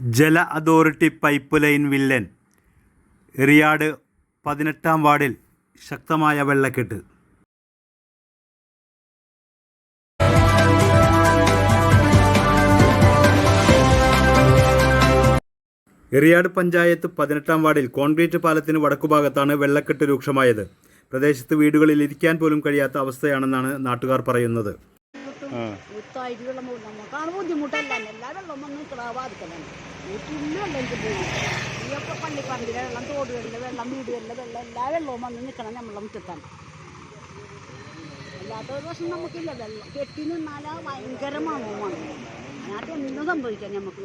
ജല authority pipe line villain. Eriyad പതിനെട്ടാം വാർഡിൽ ശക്തമായ വെള്ളക്കെട്ട്. എറിയാട് പഞ്ചായത്ത് പതിനെട്ടാം വാർഡിൽ കോൺക്രീറ്റ് പാലത്തിന് വടക്കുഭാഗത്താണ് വെള്ളക്കെട്ട് രൂക്ഷമായത്. പ്രദേശത്ത് വീടുകളിൽ ഇരിക്കാൻ പോലും കഴിയാത്ത അവസ്ഥയാണെന്നാണ് നാട്ടുകാർ പറയുന്നത്. പോകും നമുക്കാണ് ബുദ്ധിമുട്ടല്ല എല്ലാ വെള്ളം വന്ന് നിൽക്കണ ബാധിക്കലാണ് വീട്ടിലും വെള്ളം എനിക്ക് പോകും ഈ ഒക്കെ പള്ളിപ്പറമ്പിലെ വെള്ളം തോടുകളിലെ വെള്ളം വീടുകളിലെ വെള്ളം എല്ലാ വെള്ളവും വന്ന് നിൽക്കണം നമ്മളെ മുറ്റത്താണ്. അല്ലാത്ത ഒരു പ്രശ്നം നമുക്കില്ല. വെള്ളം കെട്ടി നിന്നാലാ ഭയങ്കര മണവുമാണ് അതിനകത്ത് എന്തും സംഭവിക്കാം നമുക്ക്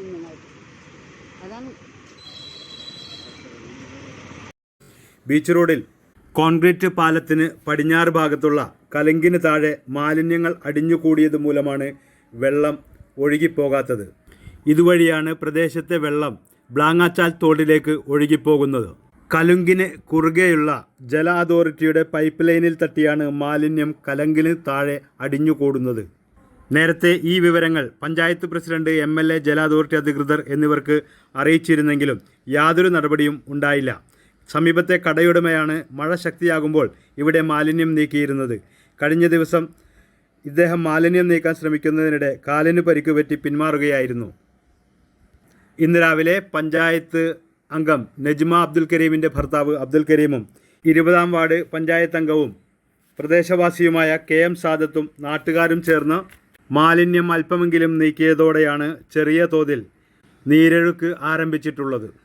അതാണ്. ബീച്ച് റോഡിൽ കോൺക്രീറ്റ് പാലത്തിന് പടിഞ്ഞാറ് ഭാഗത്തുള്ള കലങ്കിന് താഴെ മാലിന്യങ്ങൾ അടിഞ്ഞുകൂടിയത് മൂലമാണ് വെള്ളം ഒഴുകിപ്പോകാത്തത്. ഇതുവഴിയാണ് പ്രദേശത്തെ വെള്ളം ബ്ലാങ്ങാച്ചാൽ തോട്ടിലേക്ക് ഒഴുകിപ്പോകുന്നത്. കലുങ്കിന് കുറുകെയുള്ള ജല അതോറിറ്റിയുടെ പൈപ്പ് ലൈനിൽ തട്ടിയാണ് മാലിന്യം കലങ്കിന് താഴെ അടിഞ്ഞുകൂടുന്നത്. നേരത്തെ ഈ വിവരങ്ങൾ panchayat president M L A ജല അതോറിറ്റി അധികൃതർ എന്നിവർക്ക് അറിയിച്ചിരുന്നെങ്കിലും യാതൊരു നടപടിയും ഉണ്ടായില്ല. സമീപത്തെ കടയുടമയാണ് മഴ ശക്തിയാകുമ്പോൾ ഇവിടെ മാലിന്യം നീക്കിയിരുന്നത്. കഴിഞ്ഞ ദിവസം ഇദ്ദേഹം മാലിന്യം നീക്കാൻ ശ്രമിക്കുന്നതിനിടെ കാലിന് പരിക്കുപറ്റി പിന്മാറുകയായിരുന്നു. ഇന്ന് രാവിലെ പഞ്ചായത്ത് അംഗം നജ്മ അബ്ദുൽ കരീമിന്റെ ഭർത്താവ് അബ്ദുൽ കരീമും ഇരുപതാം വാർഡ് പഞ്ചായത്ത് അംഗവും പ്രദേശവാസിയുമായ കെ എം സാദത്തും നാട്ടുകാരും ചേർന്ന് മാലിന്യം അല്പമെങ്കിലും നീക്കിയതോടെയാണ് ചെറിയ തോതിൽ നീരൊഴുക്ക് ആരംഭിച്ചിട്ടുള്ളത്.